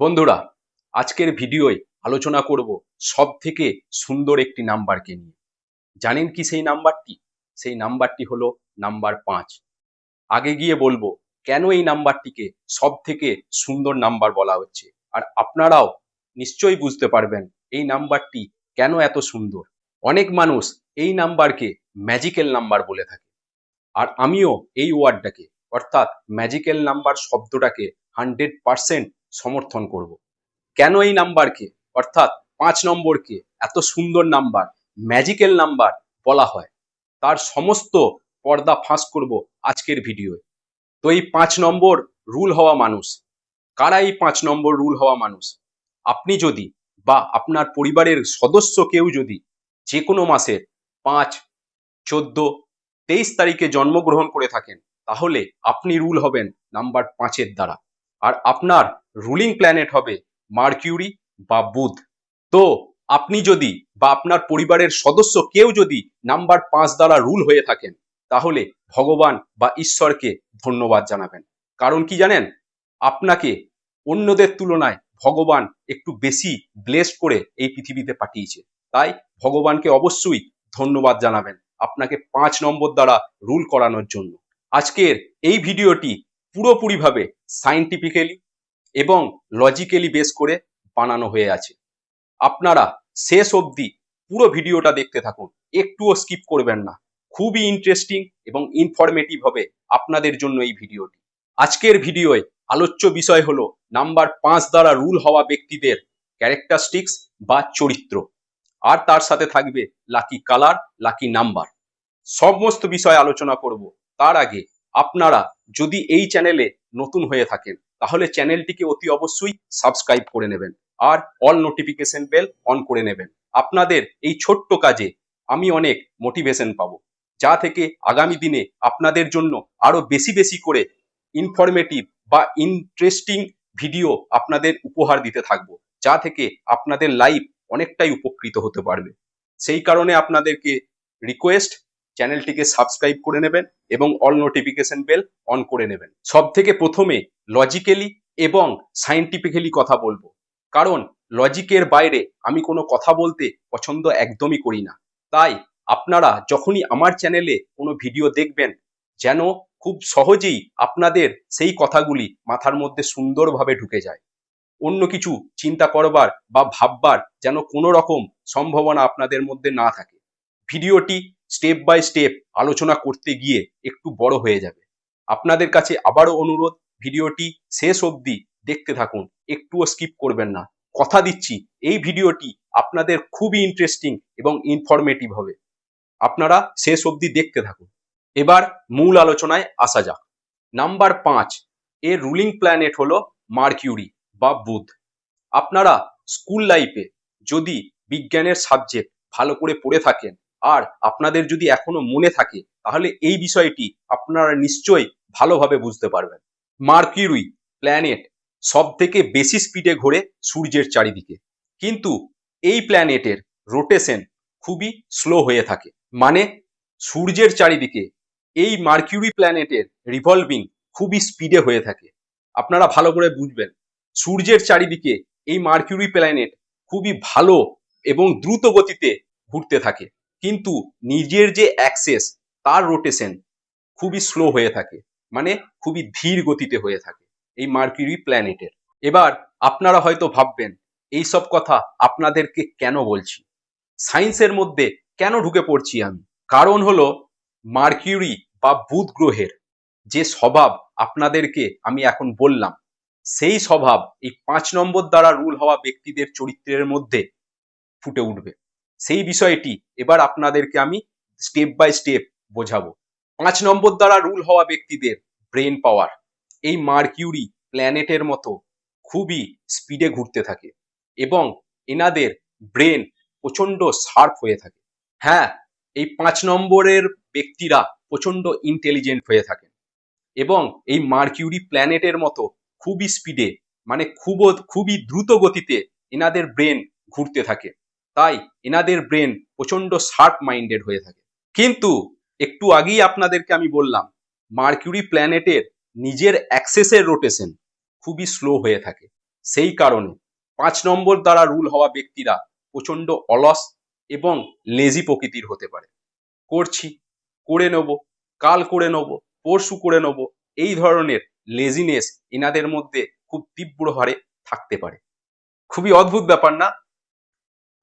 বন্ধুরা, আজকের ভিডিওয় আলোচনা করব সব থেকে সুন্দর একটি নাম্বারকে নিয়ে। জানেন কি সেই নাম্বারটি? সেই নাম্বারটি হলো নাম্বার পাঁচ। আগে গিয়ে বলব, কেন এই নাম্বারটিকে সব থেকে সুন্দর নাম্বার বলা হচ্ছে? আর আপনারাও নিশ্চয়ই বুঝতে পারবেন এই নাম্বারটি কেন এত সুন্দর। অনেক মানুষ এই নাম্বারকে ম্যাজিক্যাল নাম্বার বলে থাকে। আর আমিও এই ওয়ার্ডটাকে, অর্থাৎ ম্যাজিক্যাল নাম্বার শব্দটাকে হান্ড্রেড পার্সেন্ট সমর্থন করব। কেন এই নাম্বারকে? অর্থাৎ পাঁচ নম্বরকে এত সুন্দর নাম্বার ম্যাজিক্যাল নাম্বার বলা হয়। তার সমস্ত পর্দা ফাঁস করব আজকের ভিডিওয়। তো এই পাঁচ নম্বর রুল হওয়া মানুষ। কারা এই পাঁচ নম্বর রুল হওয়া মানুষ? আপনি যদি বা আপনার পরিবারের সদস্য কেউ যদি যে কোনো মাসের পাঁচ, চোদ্দ, তেইশ তারিখে জন্মগ্রহণ করে থাকেন, তাহলে আপনি রুল হবেন নাম্বার পাঁচের দ্বারা। আর আপনার রুলিং প্ল্যানেট হবে মার্কিউরি বা বুধ। তো আপনি যদি বা আপনার পরিবারের সদস্য কেউ যদি নাম্বার পাঁচ দ্বারা রুল হয়ে থাকেন, তাহলে ভগবান বা ঈশ্বরকে ধন্যবাদ জানাবেন। কারণ কি জানেন? আপনাকে অন্যদের তুলনায় ভগবান একটু বেশি ব্লেসড করে এই পৃথিবীতে পাঠিয়েছে। তাই ভগবানকে অবশ্যই ধন্যবাদ জানাবেন আপনাকে পাঁচ নম্বর দ্বারা রুল করানোর জন্য। আজকের এই ভিডিওটি পুরোপুরিভাবে সাইন্টিফিক্যালি এবং লজিক্যালি বেস করে বানানো হয়ে আছে। আপনারা শেষ অবধি পুরো ভিডিওটা দেখতে থাকুন, একটুও স্কিপ করবেন না। খুবই ইন্টারেস্টিং এবং ইনফরমেটিভ হবে আপনাদের জন্য এই ভিডিওটি। আজকের ভিডিওয় আলোচ্য বিষয় হলো নাম্বার পাঁচ দ্বারা রুল হওয়া ব্যক্তিদের ক্যারেক্টারিস্টিক্স বা চরিত্র। আর তার সাথে থাকবে লাকি কালার লাকি নাম্বার সমস্ত বিষয় আলোচনা করব। তার আগে আপনারা যদি এই চ্যানেলে নতুন হয়ে থাকেন, তাহলে চ্যানেলটিকে অতি অবশ্যই সাবস্ক্রাইব করে নেবেন আর অল নোটিফিকেশন বেল অন করে নেবেন। আপনাদের এই ছোট্ট কাজে আমি অনেক মোটিভেশন পাবো, যা থেকে আগামী দিনে আপনাদের জন্য আরও বেশি বেশি করে ইনফরমেটিভ বা ইন্টারেস্টিং ভিডিও আপনাদের উপহার দিতে থাকব, যা থেকে আপনাদের লাইফ অনেকটাই উপকৃত হতে পারবে। সেই কারণে আপনাদেরকে রিকোয়েস্ট চ্যানেলটিকে সাবস্ক্রাইব করে নেবেন এবং অল নোটিফিকেশন বেল অন করে নেবেন। সব থেকে প্রথমে লজিক্যালি এবং সাইন্টিফিক্যালি কথা বলব। কারণ লজিকের বাইরে আমি কোনো কথা বলতে পছন্দ একদমই করি না। তাই আপনারা যখনই আমার চ্যানেলে কোনো ভিডিও দেখবেন, যেন খুব সহজেই আপনাদের সেই কথাগুলি মাথার মধ্যে সুন্দরভাবে ঢুকে যায়। অন্য কিছু চিন্তা করবার বা ভাববার যেন কোনো রকম সম্ভাবনা আপনাদের মধ্যে না থাকে। ভিডিওটি স্টেপ বাই স্টেপ আলোচনা করতে গিয়ে একটু বড় হয়ে যাবে। আপনাদের কাছে আবারও অনুরোধ, ভিডিওটি শেষ অবধি দেখতে থাকুন, একটুও স্কিপ করবেন না। কথা দিচ্ছি, এই ভিডিওটি আপনাদের খুবই ইন্টারেস্টিং এবং ইনফরমেটিভ হবে। আপনারা শেষ অবধি দেখতে থাকুন। এবার মূল আলোচনায় আসা যাক। নাম্বার পাঁচ, এর রুলিং প্ল্যানেট হলো মার্কিউরি বা বুধ। আপনারা স্কুল লাইফে যদি বিজ্ঞানের সাবজেক্ট ভালো করে পড়ে থাকেন আর আপনাদের যদি এখনও মনে থাকে, তাহলে এই বিষয়টি আপনারা নিশ্চয়ই ভালোভাবে বুঝতে পারবেন। মার্কিউরি প্ল্যানেট সব থেকে বেশি স্পিডে ঘোরে সূর্যের চারিদিকে। কিন্তু এই প্ল্যানেটের রোটেশন খুবই স্লো হয়ে থাকে। মানে সূর্যের চারিদিকে এই মার্কিউরি প্ল্যানেটের রিভলভিং খুবই স্পিডে হয়ে থাকে। আপনারা ভালো করে বুঝবেন, সূর্যের চারিদিকে এই মার্কিউরি প্ল্যানেট খুবই ভালো এবং দ্রুত গতিতে ঘুরতে থাকে। কিন্তু নিজের যে অ্যাক্সেস তার রোটেশন খুবই স্লো হয়ে থাকে। মানে খুবই ধীর গতিতে হয়ে থাকে এই মার্কিউরি প্ল্যানেটের এবার আপনারা হয়তো ভাববেন, এই সব কথা আপনাদেরকে কেন বলছি? সায়েন্সের মধ্যে কেন ঢুকে পড়ছি আমি? কারণ হলো মার্কিউরি বা বুধ গ্রহের যে স্বভাব আপনাদেরকে আমি এখন বললাম, সেই স্বভাব এই পাঁচ নম্বর দ্বারা রুল হওয়া ব্যক্তিদের চরিত্রের মধ্যে ফুটে উঠবে। সেই বিষয়টি এবার আপনাদেরকে আমি স্টেপ বাই স্টেপ বোঝাবো। পাঁচ নম্বর দ্বারা রুল হওয়া ব্যক্তিদের ব্রেন পাওয়ার এই মার্কিউরি প্ল্যানেটের মতো খুবই স্পিডে ঘুরতে থাকে এবং এনাদের ব্রেন প্রচণ্ড শার্প হয়ে থাকে। হ্যাঁ এই পাঁচ নম্বরের ব্যক্তিরা প্রচণ্ড ইন্টেলিজেন্ট হয়ে থাকেন এবং এই মার্কিউরি প্ল্যানেটের মতো খুবই স্পিডে মানে খুব খুবই দ্রুত গতিতে এনাদের ব্রেন ঘুরতে থাকে। তাই এনাদের ব্রেন প্রচণ্ড শার্প মাইন্ডেড হয়ে থাকে। কিন্তু একটু আগেই আপনাদেরকে আমি বললাম মার্কিউরি প্ল্যানেটের নিজের অ্যাক্সেসের রোটেশন খুবই স্লো হয়ে থাকে। সেই কারণে পাঁচ নম্বর দ্বারা রুল হওয়া ব্যক্তিরা প্রচণ্ড অলস এবং লেজি প্রকৃতির হতে পারে। করছি, করে নেব, কাল করে নেব, পরশু করে নেব, এই ধরনের লেজিনেস এনাদের মধ্যে খুব তীব্র হারে থাকতে পারে। খুবই অদ্ভুত ব্যাপার না?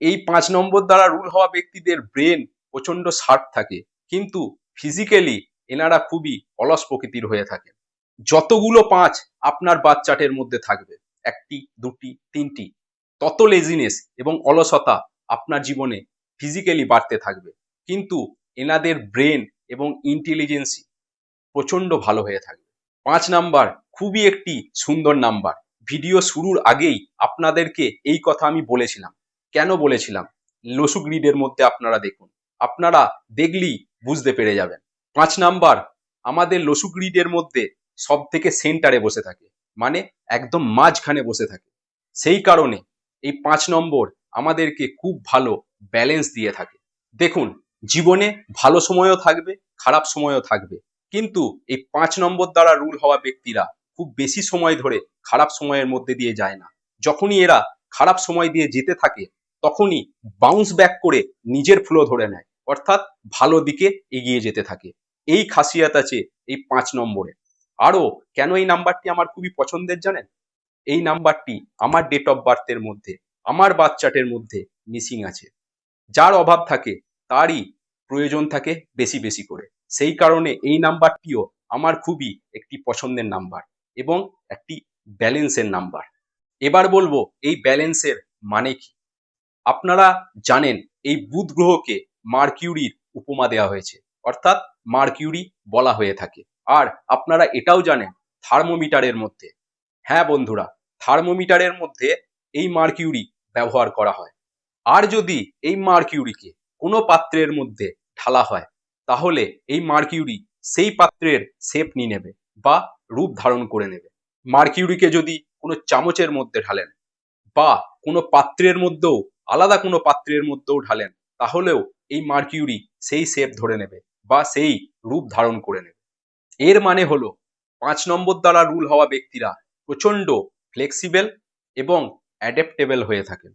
এই পাঁচ নম্বর দ্বারা রুল হওয়া ব্যক্তিদের ব্রেন প্রচণ্ড শার্প থাকে। কিন্তু ফিজিক্যালি এনারা খুবই অলস প্রকৃতির হয়ে থাকে যতগুলো পাঁচ আপনার বাচ্চাটের মধ্যে থাকবে, একটি, দুটি, তিনটি, তত লেজিনেস এবং অলসতা আপনার জীবনে ফিজিক্যালি বাড়তে থাকবে। কিন্তু এনাদের ব্রেন এবং ইন্টেলিজেন্সি প্রচণ্ড ভালো হয়ে থাকবে। পাঁচ নাম্বার খুবই একটি সুন্দর নাম্বার। ভিডিও শুরুর আগেই আপনাদেরকে এই কথা আমি বলেছিলাম। কেন বলেছিলাম? লসু গ্রিডের মধ্যে আপনারা দেখুন। আপনারা দেখলেই বুঝতে পেরে যাবেন। পাঁচ নাম্বার, আমাদের লসু গ্রিডের মধ্যে সব থেকে সেন্টারে বসে থাকে। মানে একদম মাঝখানে বসে থাকে। সেই কারণে এই পাঁচ নম্বর আমাদেরকে খুব ভালো ব্যালেন্স দিয়ে থাকে। দেখুন, জীবনে ভালো সময়ও থাকবে, খারাপ সময়ও থাকবে। কিন্তু এই পাঁচ নম্বর দ্বারা রুল হওয়া ব্যক্তিরা খুব বেশি সময় ধরে খারাপ সময়ের মধ্যে দিয়ে যায় না। যখনই এরা খারাপ সময় দিয়ে যেতে থাকে তখনই বাউন্স ব্যাক করে নিজের ফ্লো ধরে নেয়। অর্থাৎ ভালো দিকে এগিয়ে যেতে থাকে। এই খাসিয়াত আছে এই পাঁচ নম্বরে। আরও, কেন এই নাম্বারটি আমার খুবই পছন্দের জানেন? এই নাম্বারটি আমার ডেট অফ বার্থের মধ্যে, আমার বাচ্চাটের মধ্যে মিসিং আছে। যার অভাব থাকে, তারই প্রয়োজন থাকে বেশি বেশি করে। সেই কারণে এই নাম্বারটিও আমার খুবই একটি পছন্দের নাম্বার এবং একটি ব্যালেন্সের নাম্বার এবার বলব, এই ব্যালেন্সের মানে কি? আপনারা জানেন এই বুধ গ্রহকে মার্কিউরির উপমা দেওয়া হয়েছে। অর্থাৎ মার্কিউরি বলা হয়ে থাকে। আর আপনারা এটাও জানেন থার্মোমিটারের মধ্যে। হ্যাঁ বন্ধুরা, থার্মোমিটারের মধ্যে এই মার্কিউরি ব্যবহার করা হয়। আর যদি এই মার্কিউরিকে কোনো পাত্রের মধ্যে ঢালা হয়, তাহলে এই মার্কিউরি সেই পাত্রের শেপ নিয়ে নেবে বা রূপ ধারণ করে নেবে। মার্কিউরিকে যদি কোনো চামচের মধ্যে ঢালেন বা কোনো পাত্রের মধ্যেও আলাদা কোনো পাত্রের মধ্যেও ঢালেন, তাহলেও এই মার্কিউরি সেই শেপ ধরে নেবে বা সেই রূপ ধারণ করে নেবে। এর মানে হলো, পাঁচ নম্বর দ্বারা রুল হওয়া ব্যক্তিরা প্রচণ্ড ফ্লেক্সিবল এবং অ্যাডাপ্টেবল হয়ে থাকেন।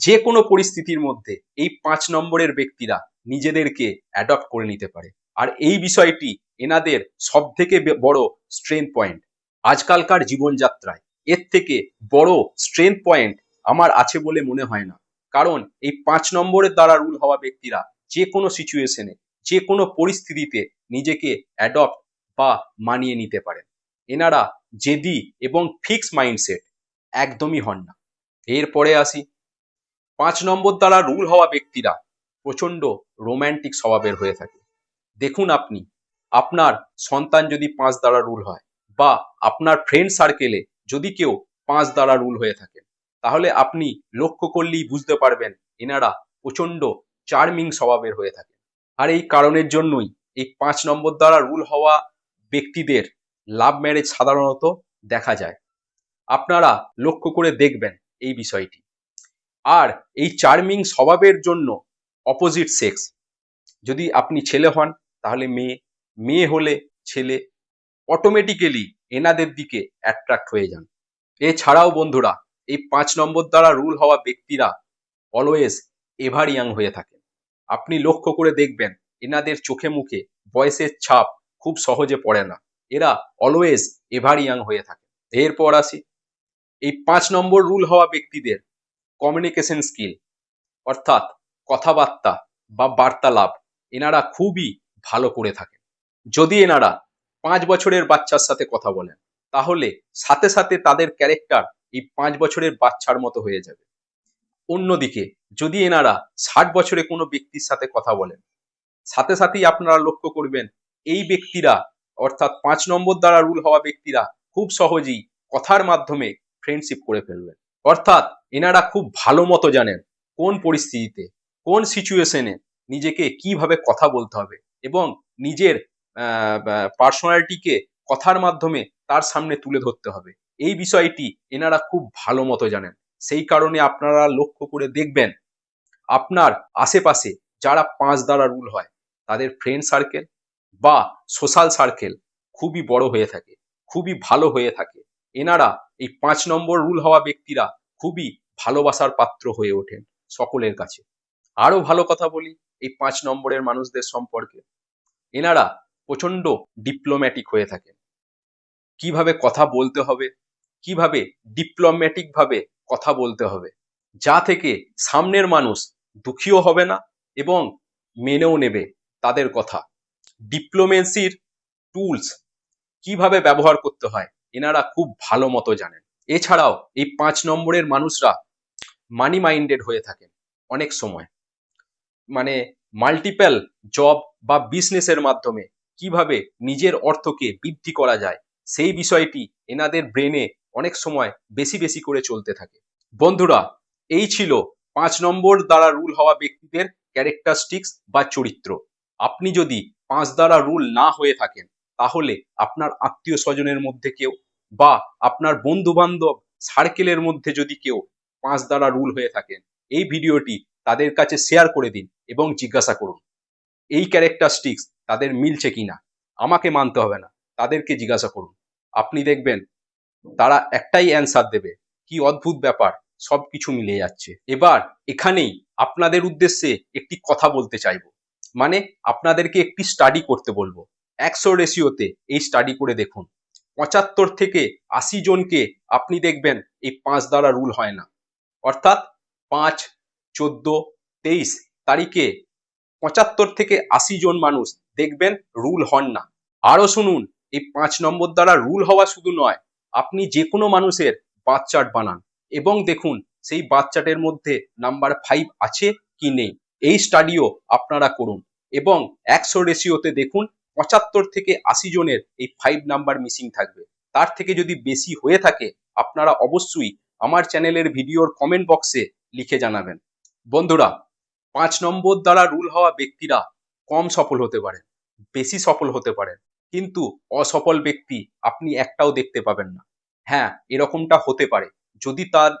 যে কোনো পরিস্থিতির মধ্যে এই পাঁচ নম্বরের ব্যক্তিরা নিজেদেরকে অ্যাডপ্ট করে নিতে পারে। আর এই বিষয়টি এনাদের সব থেকে বড় স্ট্রেংথ পয়েন্ট। আজকালকার জীবনযাত্রায় এর থেকে বড় স্ট্রেংথ পয়েন্ট আমার আছে বলে মনে হয় না। কারণ এই পাঁচ নম্বরের দ্বারা রুল হওয়া ব্যক্তিরা যে কোনো সিচুয়েশনে যে কোনো পরিস্থিতিতে নিজেকে অ্যাডপ্ট বা মানিয়ে নিতে পারেন। এনারা জেদি এবং ফিক্স মাইন্ডসেট একদমই হন না। এরপরে আসি। পাঁচ নম্বর দ্বারা রুল হওয়া ব্যক্তিরা প্রচণ্ড রোম্যান্টিক স্বভাবের হয়ে থাকে। দেখুন আপনি, আপনার সন্তান যদি পাঁচ দ্বারা রুল হয় বা আপনার ফ্রেন্ড সার্কেলে যদি কেউ পাঁচ দ্বারা রুল হয়ে থাকে তাহলে আপনি লক্ষ্য করলেই বুঝতে পারবেন এনারা প্রচণ্ড চার্মিং স্বভাবের হয়ে থাকে। আর এই কারণের জন্যই এই পাঁচ নম্বর দ্বারা রুল হওয়া ব্যক্তিদের লাভ ম্যারেজ সাধারণত দেখা যায়। আপনারা লক্ষ্য করে দেখবেন এই বিষয়টি। আর এই চার্মিং স্বভাবের জন্য অপোজিট সেক্স যদি আপনি ছেলে হন, তাহলে মেয়ে মেয়ে হলে ছেলে অটোমেটিক্যালি এনাদের দিকে অ্যাট্রাক্ট হয়ে যান। এছাড়াও বন্ধুরা এই পাঁচ নম্বর দ্বারা রুল হওয়া ব্যক্তিরা অলওয়েজ এভার ইয়াং হয়ে থাকে। আপনি লক্ষ্য করে দেখবেন, এনাদের চোখে মুখে বয়সের ছাপ খুব সহজে পড়ে না। এরা অলওয়েজ এভার ইয়াং হয়ে থাকে। এরপর আসি। এই পাঁচ নম্বর রুল হওয়া ব্যক্তিদের কমিউনিকেশন স্কিল অর্থাৎ কথাবার্তা বা বার্তালাপ, এনারা খুবই ভালো করে থাকেন যদি এনারা পাঁচ বছরের বাচ্চার সাথে কথা বলেন, তাহলে সাথে সাথে তাদের ক্যারেক্টার এই পাঁচ বছরের বাচ্চার মতো হয়ে যাবে। অন্যদিকে, যদি এনারা ষাট বছরে কোনো ব্যক্তির সাথে কথা বলেন, সাথে সাথেই আপনারা লক্ষ্য করবেন, এই ব্যক্তিরা, অর্থাৎ পাঁচ নম্বর দ্বারা রুল হওয়া ব্যক্তিরা খুব সহজেই কথার মাধ্যমে ফ্রেন্ডশিপ করে ফেলবেন। অর্থাৎ এনারা খুব ভালো মতো জানেন কোন পরিস্থিতিতে, কোন সিচুয়েশনে নিজেকে কীভাবে কথা বলতে হবে এবং নিজের পার্সোনালিটিকে কথার মাধ্যমে তার সামনে তুলে ধরতে হবে। এই বিষয়টি এনারা খুব ভালো মতো জানেন। সেই কারণে আপনারা লক্ষ্য করে দেখবেন, আপনার আশেপাশে যারা পাঁচ দ্বারা রুল হয়, তাদের ফ্রেন্ড সার্কেল বা সোশ্যাল সার্কেল খুবই বড় হয়ে থাকে, খুবই ভালো হয়ে থাকে। এনারা এই পাঁচ নম্বর রুল হওয়া ব্যক্তিরা খুবই ভালোবাসার পাত্র হয়ে ওঠেন সকলের কাছে। আরও ভালো কথা বলি, এই পাঁচ নম্বরের মানুষদের সম্পর্কে। এনারা প্রচণ্ড ডিপ্লোম্যাটিক হয়ে থাকেন। কীভাবে কথা বলতে হবে কীভাবে ডিপ্লোম্যাটিক ভাবে কথা বলতে হবে? যা থেকে সামনের মানুষ দুঃখীও হবে না এবং মেনেও নেবে তাদের কথা। ডিপ্লোমেসির টুলস কীভাবে ব্যবহার করতে হয় এনারা খুব ভালো মতো জানেন। এছাড়াও এই পাঁচ নম্বরের মানুষরা মানি মাইন্ডেড হয়ে থাকেন অনেক সময়। মানে মাল্টিপ্যাল জব বা বিজনেসের মাধ্যমে কীভাবে নিজের অর্থকে বৃদ্ধি করা যায় সেই বিষয়টি এনাদের ব্রেনে অনেক সময় বেশি বেশি করে চলতে থাকে। বন্ধুরা, এই ছিল পাঁচ নম্বর দ্বারা রুল হওয়া ব্যক্তিদের ক্যারেক্টারিস্টিক্স বা চরিত্র। আপনি যদি পাঁচ দ্বারা রুল না হয়ে থাকেন, তাহলে আপনার আত্মীয় স্বজনের মধ্যে কেউ বা আপনার বন্ধু বান্ধব সার্কেলের মধ্যে যদি কেউ পাঁচ দ্বারা রুল হয়ে থাকেন, এই ভিডিওটি তাদের কাছে শেয়ার করে দিন এবং জিজ্ঞাসা করুন, এই ক্যারেক্টারিস্টিক্স তাদের মিলছে কিনা? আমাকে মানতে হবে না, তাদেরকে জিজ্ঞাসা করুন। আপনি দেখবেন তারা একটাই অ্যান্সার দেবে, কি অদ্ভুত ব্যাপার, সবকিছু মিলে যাচ্ছে। এবার এখানেই আপনাদের উদ্দেশ্যে একটি কথা বলতে চাইব। মানে আপনাদেরকে একটি স্টাডি করতে বলব। একশো রেশিওতে এই স্টাডি করে দেখুন। পঁচাত্তর থেকে আশি জনকে আপনি দেখবেন এই পাঁচ দ্বারা রুল হয় না। অর্থাৎ পাঁচ, চোদ্দ, তেইশ তারিখে পঁচাত্তর থেকে আশি জন মানুষ দেখবেন রুল হন না। আরও শুনুন, এই পাঁচ নম্বর দ্বারা রুল হওয়া শুধু নয় আপনি যে কোনো মানুষের বার্থ চার্ট বানান এবং দেখুন সেই বার্থ চার্টের মধ্যে নাম্বার ফাইভ আছে কি নেই। এই স্টাডিও আপনারা করুন এবং একশো রেশিওতে দেখুন পঁচাত্তর থেকে আশি জনের এই ফাইভ নাম্বার মিসিং থাকবে। তার থেকে যদি বেশি হয়ে থাকে, আপনারা অবশ্যই আমার চ্যানেলের ভিডিওর কমেন্ট বক্সে লিখে জানাবেন। বন্ধুরা, পাঁচ নম্বর দ্বারা রুল হওয়া ব্যক্তিরা কম সফল হতে পারে, বেশি সফল হতে পারেন কিন্তু অসফল ব্যক্তি আপনি একটাও দেখতে পাবেন না। হ্যাঁ এরকমটা হতে পারে। যদি তার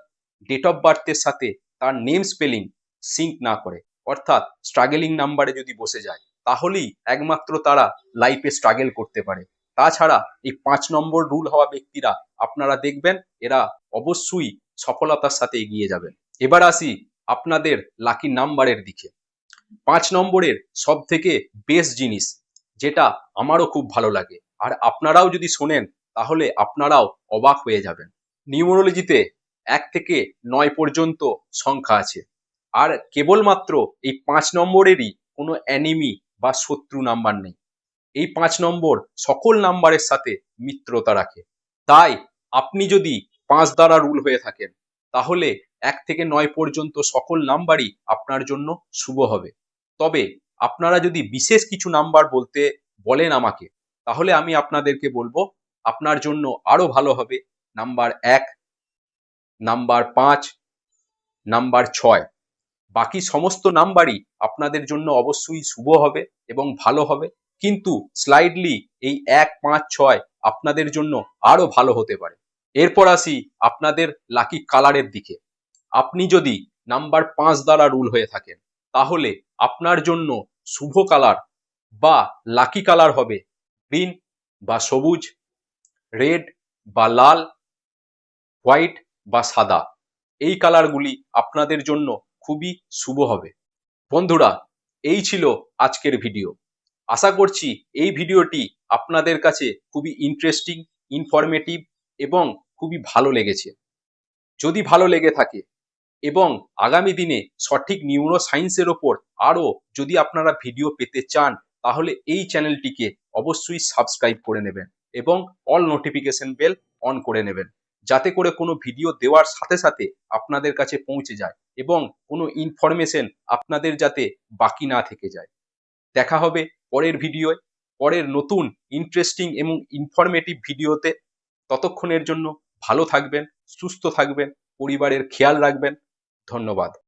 ডেট অফ বার্থের সাথে তার নেম স্পেলিং সিঙ্ক না করে, অর্থাৎ স্ট্রাগেলিং নাম্বারে যদি বসে যায়, তাহলেই একমাত্র তারা লাইফে স্ট্রাগেল করতে পারে। তাছাড়া এই পাঁচ নম্বর রুল হওয়া ব্যক্তিরা আপনারা দেখবেন, এরা অবশ্যই সফলতার সাথে এগিয়ে যাবেন। এবার আসি আপনাদের লাকি নাম্বারের দিকে। পাঁচ নম্বরের সব থেকে বেস্ট জিনিস যেটা আমারও খুব ভালো লাগে। আর আপনারাও যদি শোনেন, তাহলে আপনারাও অবাক হয়ে যাবেন। নিউমোরোলজিতে এক থেকে নয় পর্যন্ত সংখ্যা আছে। আর কেবলমাত্র এই পাঁচ নম্বরেরই কোনো অ্যানিমি বা শত্রু নাম্বার নেই। এই পাঁচ নম্বর সকল নাম্বারের সাথে মিত্রতা রাখে। তাই আপনি যদি পাঁচ দ্বারা রুল হয়ে থাকেন, তাহলে এক থেকে নয় পর্যন্ত সকল নাম্বারই আপনার জন্য শুভ হবে। তবে আপনারা যদি বিশেষ কিছু নাম্বার বলতে বলেন আমাকে, তাহলে আমি আপনাদেরকে বলব, আপনার জন্য আরও ভালো হবে নাম্বার এক, নাম্বার পাঁচ, নাম্বার ছয়। বাকি সমস্ত নাম্বারই আপনাদের জন্য অবশ্যই শুভ হবে এবং ভালো হবে, কিন্তু স্লাইডলি এই এক, পাঁচ, ছয় আপনাদের জন্য আরও ভালো হতে পারে। এরপর আসি আপনাদের লাকি কালারের দিকে। আপনি যদি নাম্বার পাঁচ দ্বারা রুল হয়ে থাকেন, তাহলে আপনার জন্য শুভ কালার বা লাকি কালার হবে। গ্রিন বা সবুজ রেড বা লাল হোয়াইট বা সাদা। এই কালারগুলি আপনাদের জন্য খুবই শুভ হবে। বন্ধুরা, এই ছিল আজকের ভিডিও আশা করছি এই ভিডিওটি আপনাদের কাছে খুবই ইন্টারেস্টিং ইনফরমেটিভ এবং খুবই ভালো লেগেছে। যদি ভালো লেগে থাকে এবং আগামী দিনে সঠিক নিউরো সায়েন্সের ওপর আরও যদি আপনারা ভিডিও পেতে চান, তাহলে এই চ্যানেলটিকে অবশ্যই সাবস্ক্রাইব করে নেবেন এবং অল নোটিফিকেশন বেল অন করে নেবেন। যাতে করে কোনো ভিডিও দেওয়ার সাথে সাথে আপনাদের কাছে পৌঁছে যায় এবং কোনো ইনফরমেশন আপনাদের যাতে বাকি না থেকে যায়। দেখা হবে পরের ভিডিওয় পরের নতুন ইন্টারেস্টিং এবং ইনফরমেটিভ ভিডিওতে ততক্ষণের জন্য ভালো থাকবেন, সুস্থ থাকবেন, পরিবারের খেয়াল রাখবেন। ধন্যবাদ।